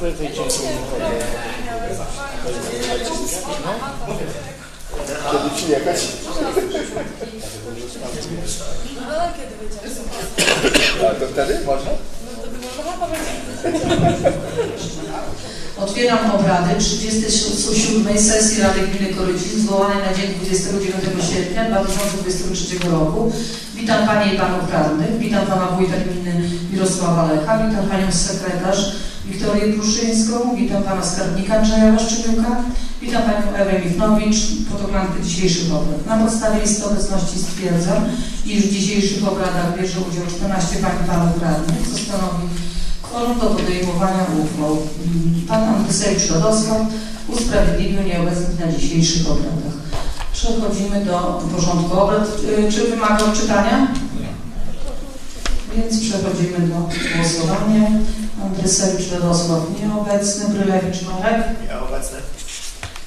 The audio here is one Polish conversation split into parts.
wyżej cię Kiedy ci jechać? No ale kiedy wyjdziesz? A to wtedy można? By. Otwieram obrady 37 sesji Rady Gminy Korycin zwołanej na dzień 29 sierpnia 2023 roku. Witam Panie i Panów Radnych, witam Pana Wójta Gminy Mirosława Lecha, witam Panią Sekretarz Wiktorię Pruszyńską, witam Pana Skarbnika Andrzeja Łaszczyniuka, witam Panią Ewę Michnowicz, fotografkę dzisiejszych obrad. Na podstawie listy obecności stwierdzam, iż w dzisiejszych obradach bierze udział 14 Pań i Panów Radnych, co stanowi kworum do podejmowania uchwał. Pan Andrzej Radosław usprawiedliwił nieobecność na dzisiejszych obradach. Przechodzimy do porządku obrad. Czy wymaga odczytania? Więc przechodzimy do głosowania. Andrysewicz Radosław nieobecny, Brylewicz Marek. Ja obecny.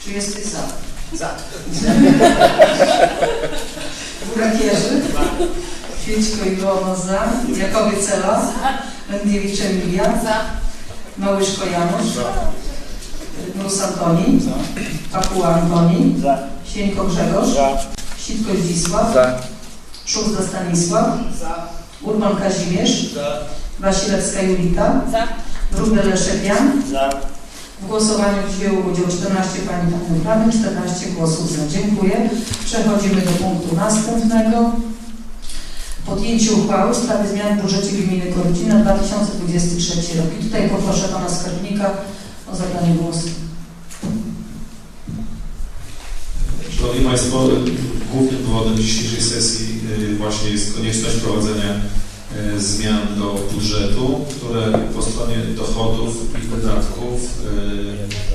Czy jesteś za? Za. Burak Jerzy. Święćko Ilona za. Jakowie Cela. Wędkiewicz Emilia. Za. Małyszko Janusz. Nus Antoni. Pakuła Antoni. Za. Sieńko Grzegorz. Za. Sitko Zdzisław. Za. Szufza Stanisław. Za. Urban Kazimierz. Za. Wasilewska Julita. Za. Wróbel Leszek Jan. Za. W głosowaniu wzięło udział 14 pań i panów radnych, 14 głosów za. Dziękuję. Przechodzimy do punktu następnego. Podjęcie uchwały w sprawie zmian w budżecie gminy Korycin na 2023 rok. I tutaj poproszę pana skarbnika o zabranie głosu. Szanowni Państwo, głównym powodem dzisiejszej sesji y, właśnie jest konieczność wprowadzenia y, zmian do budżetu, które po stronie dochodów i wydatków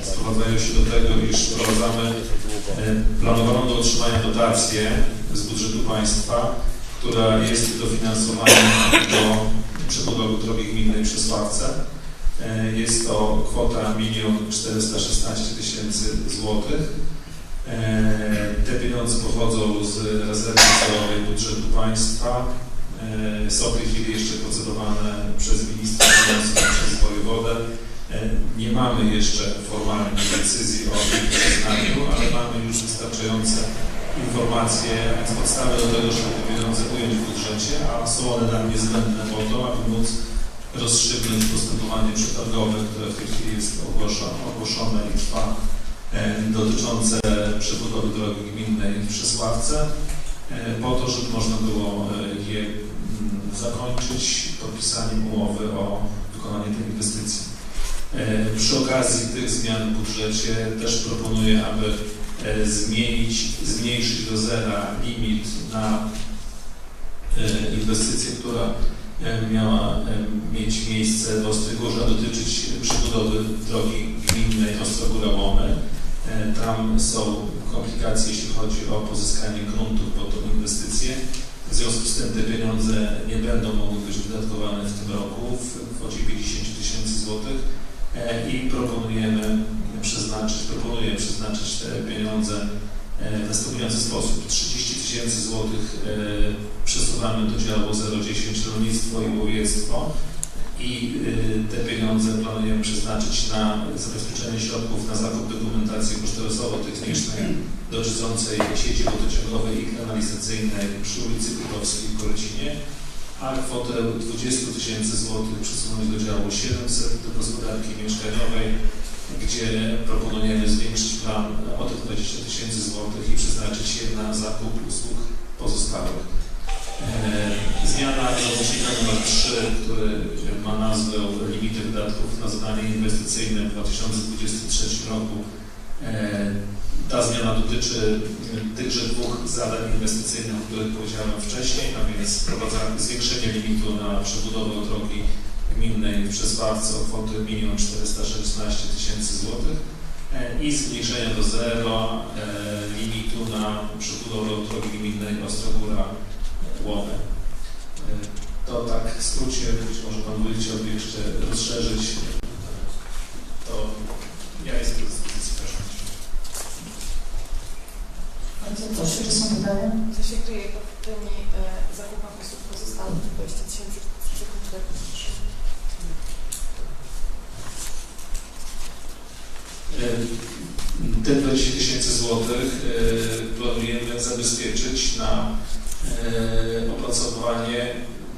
y, sprowadzają się do tego, iż wprowadzamy y, planowaną do otrzymania dotację z budżetu państwa, która jest dofinansowaniem do przebudowy drogi gminnej przy Sławce. Jest to kwota 1 416 tysięcy złotych. E, Te pieniądze pochodzą z rezerwy celowej budżetu państwa. E, Są w tej chwili jeszcze procedowane przez ministra przez wojewodę. E, Nie mamy jeszcze formalnej decyzji o ich przyznaniu, ale mamy już wystarczające informacje z podstawy do tego, żeby te pieniądze ująć w budżecie, a są one nam niezbędne po to, aby móc rozstrzygnąć postępowanie przetargowe, które w tej chwili jest ogłoszone, ogłoszone i trwa e, dotyczące przebudowy drogi gminnej w Przesławce, po to, żeby można było je zakończyć podpisaniem umowy o wykonanie tej inwestycji. E, Przy okazji tych zmian w budżecie też proponuję, aby e, zmienić, zmniejszyć do zera limit na e, inwestycję, która miała mieć miejsce w Ostrygórze, a dotyczyć przebudowy drogi gminnej Ostrogóra-Łomy. Tam są komplikacje, jeśli chodzi o pozyskanie gruntów pod tą inwestycję. W związku z tym te pieniądze nie będą mogły być wydatkowane w tym roku. W kwocie 50 tysięcy złotych. E, i proponujemy przeznaczyć, proponuję przeznaczyć te pieniądze e, w następujący sposób. 30 tysięcy złotych e, przesuwamy do działu 010 rolnictwo i łowiectwo i y, te pieniądze planujemy przeznaczyć na zabezpieczenie środków na zakup dokumentacji kosztorysowo-technicznej dotyczącej sieci wodociągowej i kanalizacyjnej przy ulicy Królowskiej w Korecinie, a kwotę 20 tysięcy złotych przesunąć do działu 700 do gospodarki mieszkaniowej, gdzie proponujemy zwiększyć plan o te 20 tysięcy złotych i przeznaczyć je na zakup usług pozostałych. E, Zmiana załącznika nr 3, który ma nazwę Limity wydatków na zadanie inwestycyjne w 2023 roku. E, Ta zmiana dotyczy tychże dwóch zadań inwestycyjnych, o których powiedziałem wcześniej, a więc zwiększenie limitu na przebudowę drogi gminnej w Przesławce o kwotę 1 416 tysięcy złotych e, i zmniejszenie do zero e, limitu na przebudowę drogi gminnej Ostrogóra Łomy. E, To tak w skrócie, być może Pan Wójt jeszcze rozszerzyć, to ja jestem do dyspozycji. Proszę. Bardzo proszę, czy są pytania? Co się kryje pod tymi e, zakupami usług pozostałych 20 tysięcy 343? Te 20 tysięcy złotych e, planujemy zabezpieczyć na e, opracowanie,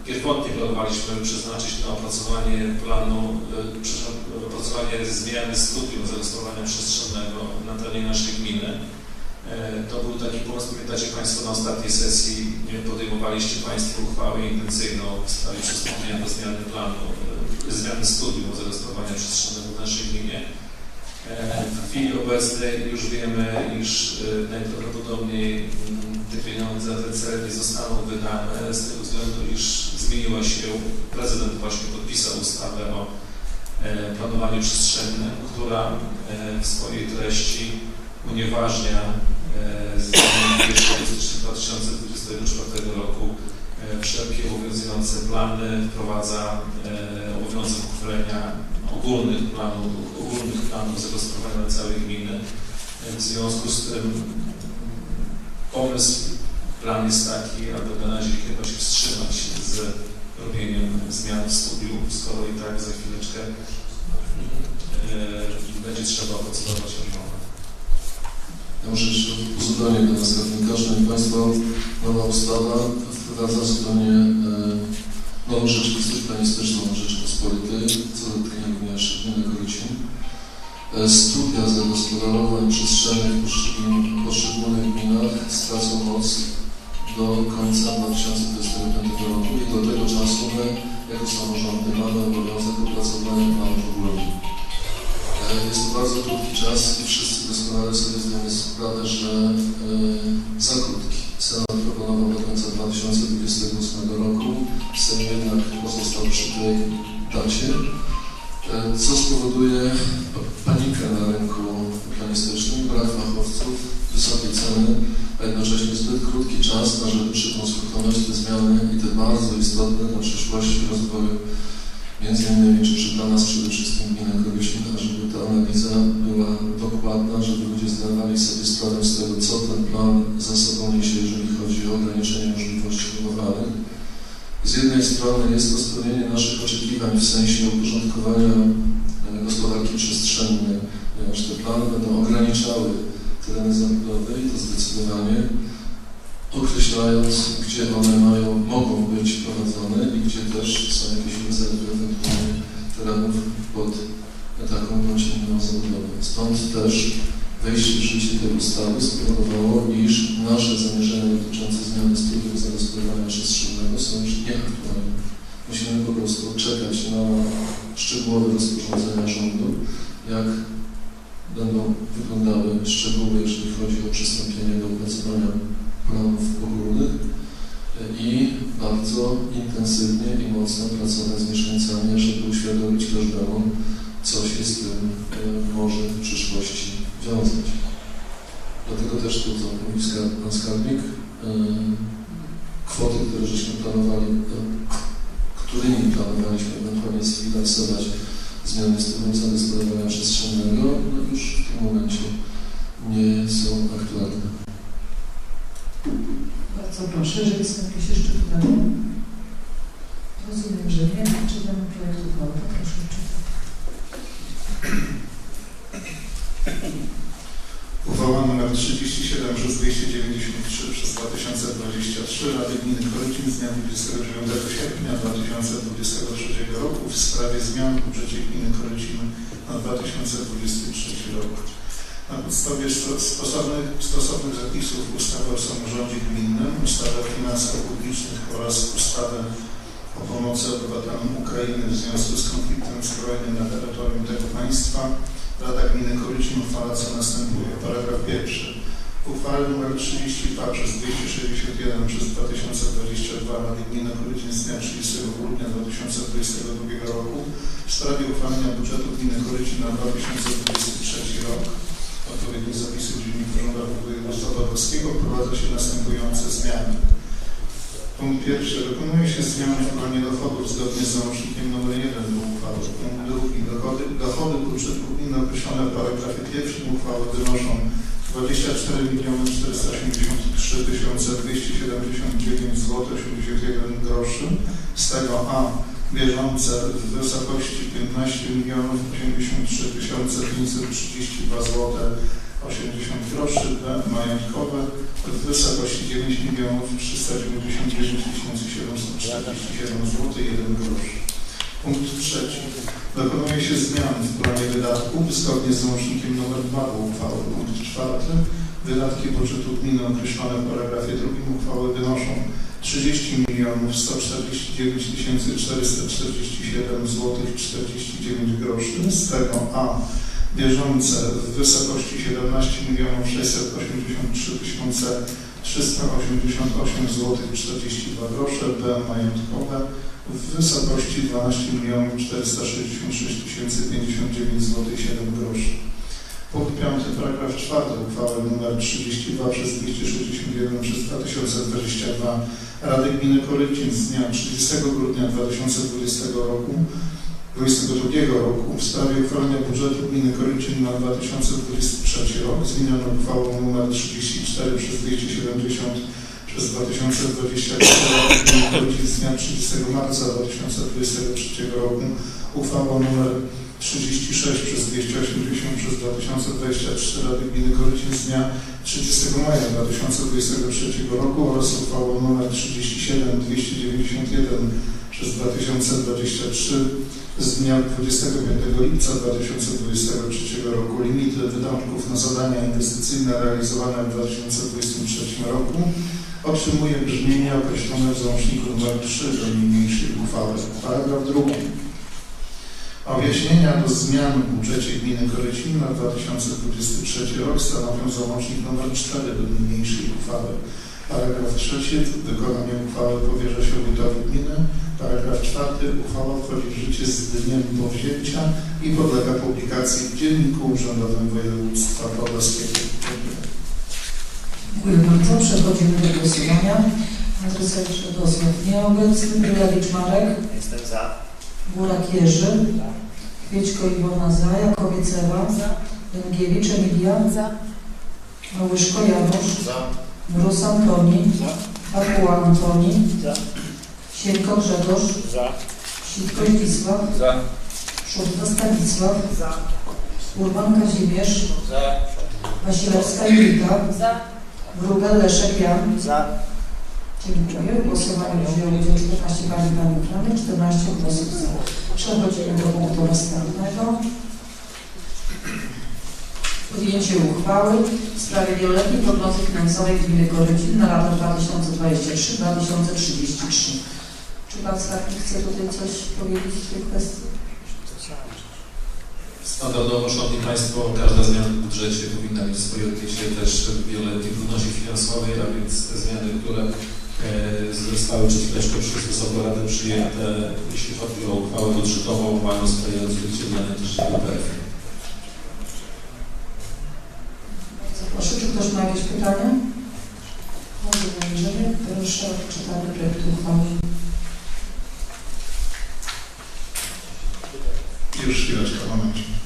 pierwotnie planowaliśmy przeznaczyć na opracowanie planu, e, opracowanie zmiany studium zagospodarowania przestrzennego na terenie naszej gminy. E, To był taki pomysł, pamiętacie Państwo, na ostatniej sesji podejmowaliście Państwo uchwałę intencyjną w sprawie przystąpienia do zmiany planu, e, zmiany studium zagospodarowania przestrzennego w naszej gminie. W chwili obecnej już wiemy, iż najprawdopodobniej mm, te pieniądze na ten cel nie zostaną wydane z tego względu, iż zmieniła się, prezydent właśnie podpisał ustawę o e, planowaniu przestrzennym, która e, w swojej treści unieważnia e, z dniem 1 stycznia 2024 roku wszelkie obowiązujące plany, wprowadza obowiązek uchwalenia ogólnych planów, ogólnych planów zagospodarowania całej gminy. W związku z tym pomysł, plan jest taki, aby na razie się wstrzymać z robieniem zmian w studiu, skoro i tak za chwileczkę e, będzie trzeba procedować o. Ja muszę jeszcze uzupełnić do nas skarbnika. Szanowni Państwo, nowa ustawa wprowadza zupełnie e, nową rzeczywistość planistyczną Rzeczypospolitej, co dotknie również gminy Korycin. E, Studia zagospodarowań przestrzennych poszczególnych, panikę na rynku planistycznym, brak fachowców, wysokie ceny, a jednocześnie zbyt krótki czas, na żeby przykonsultować te zmiany i te bardzo istotne dla przyszłości rozwoju Między innymi, określając, gdzie one mają, mogą być prowadzone i gdzie też są jakieś rezerwy ewentualnie terenów pod taką bądź inną zabudowę. Stąd też wejście w życie tej ustawy spowodowało, iż nasze zamierzenia dotyczące zmiany studiów zagospodarowania przestrzennego są już nieaktualne. Musimy po prostu czekać na szczegółowe rozporządzenia rządu, jak będą wyglądały szczegóły, jeżeli chodzi o przystąpienie do opracowania planów ogólnych i bardzo intensywnie i mocno pracować z mieszkańcami, żeby uświadomić każdemu, co się z tym e, może w przyszłości wiązać. Dlatego też tu, co mówi pan skarbnik, e, kwoty, które żeśmy planowali, e, którymi planowaliśmy ewentualnie sfinansować zmiany studium zagospodarowania przestrzennego, no już w tym momencie nie są aktualne. Bardzo proszę, jeżeli są jakieś jeszcze pytania. Rozumiem, że nie. Czytam projekt uchwały. Proszę czytać. Uchwała nr 37 przez 293 przez 2023 Rady Gminy Korycin z dnia 29 sierpnia 2023 roku w sprawie zmian w budżecie Gminy Korycin na 2023 rok. Na podstawie sto- stosownych, stosownych zapisów ustawy o samorządzie gminnym, ustawy o finansach publicznych oraz ustawy o pomocy obywatelom Ukrainy w związku z konfliktem zbrojnym na terytorium tego państwa Rada Gminy Korycin uchwala co następuje. Paragraf pierwszy. W uchwale nr 32 przez 261 przez 2022 Rady Gminy Korycin z dnia 30 grudnia 2022 roku w sprawie uchwalenia budżetu Gminy Korycin na 2023 rok odpowiednie zapisy w Dzienniku Urzędowym Województwa wprowadza się następujące zmiany. Punkt pierwszy. Dokonuje się zmiany w planie dochodów zgodnie z załącznikiem nr 1 do uchwały. Punkt drugi. Dochody, dochody budżetu gminy określone w paragrafie pierwszym uchwały wynoszą 24 miliony 483 279 zł 81 groszy. Z tego A bieżące w wysokości 15 milionów 83 532 zł 80 groszy, majątkowe w wysokości 9 milionów 399 747 zł 1 grosz. Punkt trzeci. Dokonuje się zmian w planie wydatków zgodnie z załącznikiem nr 2 do uchwały. Punkt czwarty. Wydatki budżetu gminy określone w paragrafie drugim uchwały wynoszą 30 milionów 149 447 zł 49 groszy. Z tego A bieżące w wysokości 17 milionów 683 388 zł 42 grosze. B majątkowe w wysokości 12 milionów 466 059 zł 7 groszy. Punkt 5, paragraf 4 uchwały nr 32 przez 261 przez 2022 Rady Gminy Korycin z dnia 30 grudnia 2020 roku 2022 roku w sprawie uchwalenia budżetu Gminy Korycin na 2023 rok zmieniono uchwałą nr 34 przez 270 przez 2024 Rady Gminy z dnia 30 marca 2023 roku uchwałą nr 36 przez 280 przez 2023 Rady Gminy Korycin z dnia 30 maja 2023 roku oraz uchwałą nr 37 291 przez 2023 z dnia 25 lipca 2023 roku limity wydatków na zadania inwestycyjne realizowane w 2023 roku otrzymuje brzmienie określone w załączniku nr 3 do niniejszej uchwały. Paragraf drugi. Objaśnienia do zmian w budżecie gminy Korycin na 2023 rok stanowią załącznik nr 4 do niniejszej uchwały. Paragraf trzeci. Wykonanie uchwały powierza się wójtowi gminy. Paragraf czwarty. Uchwała wchodzi w życie z dniem powzięcia i podlega publikacji w Dzienniku Urzędowym Województwa Podlaskiego. Dziękuję. Dziękuję bardzo. Przechodzimy do głosowania. Adresat Radosław nieobecny. Brylewicz Marek. Jestem za. Burak Jerzy. Kwieczko Iwona Za. Jakowiec Ewa. Dęgiewicz Emilia. Za. Małyszko Janusz. Za. Mróz Antoni. Pakuła Antoni. Za. Sienko Grzegorz. Za. Sitko Zdzisław. Za. Szurda Stanisław. Za. Urban Kazimierz. Za. Wasilewska Julita. Za. Wróbel Leszek Jan. Za. Dziękuję. W głosowaniu wzięło udział 14 pani pani radnych, 14 głosów za. Przechodzimy do punktu następnego. Podjęcie uchwały w sprawie wieloletniej prognozy finansowej gminy Korycin na lata 2023-2033. Czy pan skarbnik chce tutaj coś powiedzieć w tej kwestii? Standardowo, Szanowni Państwo, każda zmiana w budżecie powinna mieć swoje odbicie też w wieloletniej prognozie finansowej, a więc te zmiany, które e, zostały przed chwileczką przez Wysoką Radę przyjęte, jeśli chodzi o uchwałę budżetową, mają swoje odzwierciedlenie też w. Bardzo proszę, czy ktoś ma jakieś pytania? Może jeżeli proszę o czytanie projektu uchwały. Już chwileczkę, moment.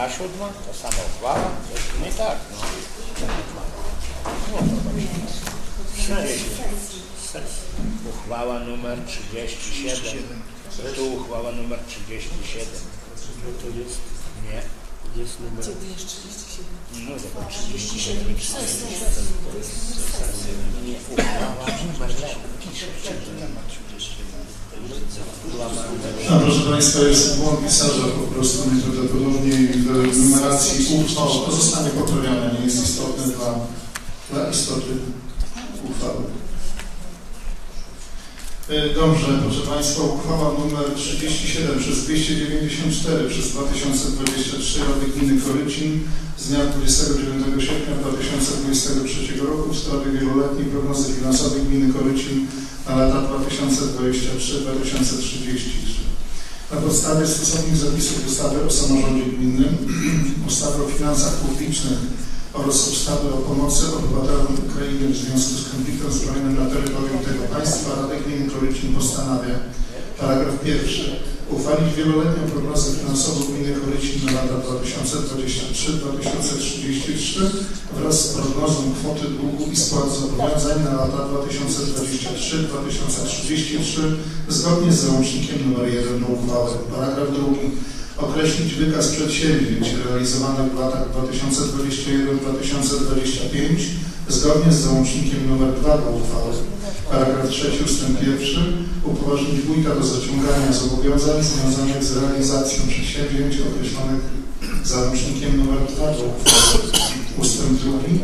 Ta siódma, to sama uchwała? To jest nie tak, no. No. Uchwała numer 37. Tu uchwała numer 37. To jest? Nie. Jest numer... Gdzie jest 37? No to 37 i 37. To jest uchwała numer pisze. A proszę Państwa, jest błąd pisarza po prostu najprawdopodobniej w numeracji uchwał pozostanie poprawione, nie jest istotne dla, dla istoty uchwały. E, Dobrze, proszę Państwa, uchwała numer 37 przez 294 przez 2023 Rady Gminy Korycin z dnia 29 sierpnia 2023 roku w sprawie wieloletniej prognozy finansowej Gminy Korycin na lata 2023-2033. Na podstawie stosownych zapisów ustawy o samorządzie gminnym, ustawy o finansach publicznych oraz ustawy o pomocy obywatelom Ukrainy w związku z konfliktem zbrojnym na terytorium tego państwa Rada Gminy Korycin postanawia paragraf pierwszy uchwalić wieloletnią prognozę finansową gminy Korycin na lata 2023-2033 wraz z prognozą kwoty długu i spłat zobowiązań na lata 2023-2033 zgodnie z załącznikiem nr 1 do uchwały. Paragraf drugi określić wykaz przedsięwzięć realizowanych w latach 2021-2025 zgodnie z załącznikiem nr 2 do uchwały. Paragraf trzeci ustęp pierwszy upoważnić wójta do zaciągania zobowiązań związanych z realizacją przedsięwzięć określonych załącznikiem nr 2 do uchwały. Ustęp drugi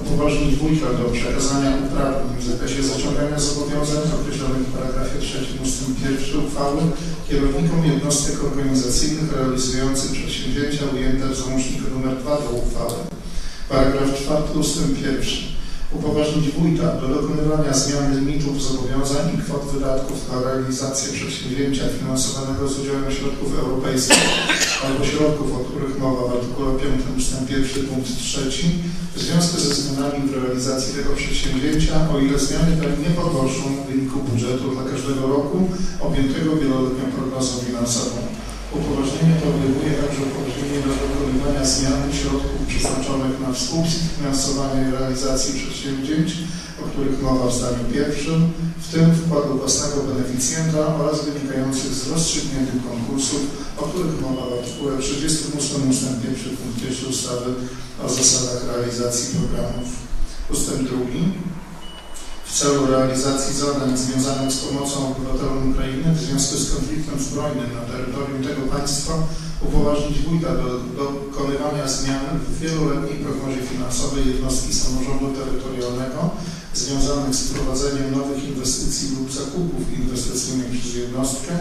upoważnić wójta do przekazania uprawnień w zakresie zaciągania zobowiązań określonych w paragrafie trzecim ustęp pierwszy uchwały kierownikom jednostek organizacyjnych realizujących przedsięwzięcia ujęte w załączniku nr 2 do uchwały. Paragraf czwarty ustęp pierwszy. Upoważnić wójta do dokonywania zmiany limitów zobowiązań i kwot wydatków na realizację przedsięwzięcia finansowanego z udziałem środków europejskich albo środków, o których mowa w artykule 5 ustęp 1 punkt 3 w związku ze zmianami w realizacji tego przedsięwzięcia, o ile zmiany te nie pogorszą wyniku budżetu dla każdego roku objętego wieloletnią prognozą finansową. Upoważnienie to obejmuje także upoważnienie do dokonywania zmian środków przeznaczonych na współfinansowanie realizacji przedsięwzięć, o których mowa w zdaniu pierwszym, w tym wkładu własnego beneficjenta oraz wynikających z rozstrzygniętych konkursów, o których mowa w artykule 38 ust. 1 punkt 1 ustawy o zasadach realizacji programów. Ustęp drugi. W celu realizacji zadań związanych z pomocą obywatelom Ukrainy w związku z konfliktem zbrojnym na terytorium tego państwa upoważnić wójta do dokonywania zmian w wieloletniej prognozie finansowej jednostki samorządu terytorialnego związanych z prowadzeniem nowych inwestycji lub zakupów inwestycyjnych przez jednostkę,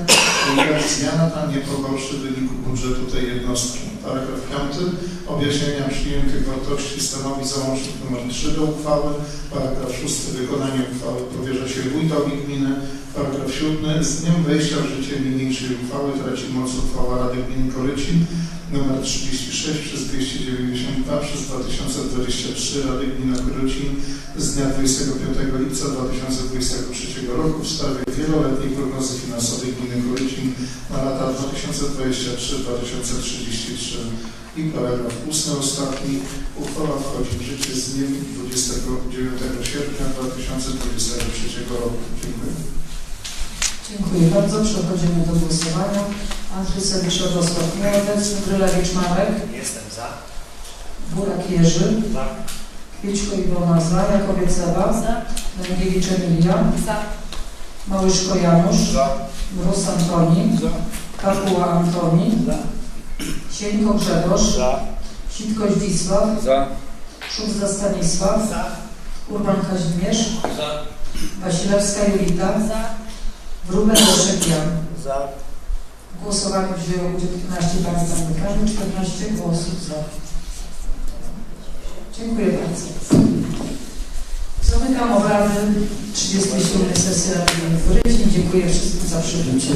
ile zmiana ta nie pogorszy wyniku budżetu tej jednostki. Paragraf 5. Objaśnienia przyjętych wartości stanowi załącznik nr 3 do uchwały. Paragraf 6. Wykonanie uchwały powierza się wójtowi gminy. Paragraf 7. Z dniem wejścia w życie niniejszej uchwały traci moc uchwała Rady Gminy Korycin nr 36 przez 292 przez 2023 Rady Gminy Korycin z dnia 25 lipca 2023 roku w sprawie wieloletniej prognozy finansowej gminy Korycin na lata 2023-2033 i paragraf ustny ostatni. Uchwała wchodzi w życie z dniem 29 sierpnia 2023 roku. Dziękuję. Dziękuję bardzo. Przechodzimy do głosowania. Andrzej Sewicz, Radosław Nieobecny, Brylewicz Marek, Jestem za. Burak Jerzy, Za. Kwieczko Iwona za, Jakowiec Ewa, Węgiewicz Emilia, Za. Małyszko Janusz, Za. Mróz Antoni, Kapuła Antoni, Za. Sieńko Grzegorz, Za. Sitkoś Wisław, Za. Szósta Stanisław, Za. Urban Kazimierz, Za. Wasilewska Julita, Za. Wróbel Jan. Za. W głosowaniu wzięło udział 15 pań zamykanych, 14 głosów za. Dziękuję bardzo. Zamykam obrady 37 sesji Rady. Dziękuję wszystkim za przybycie.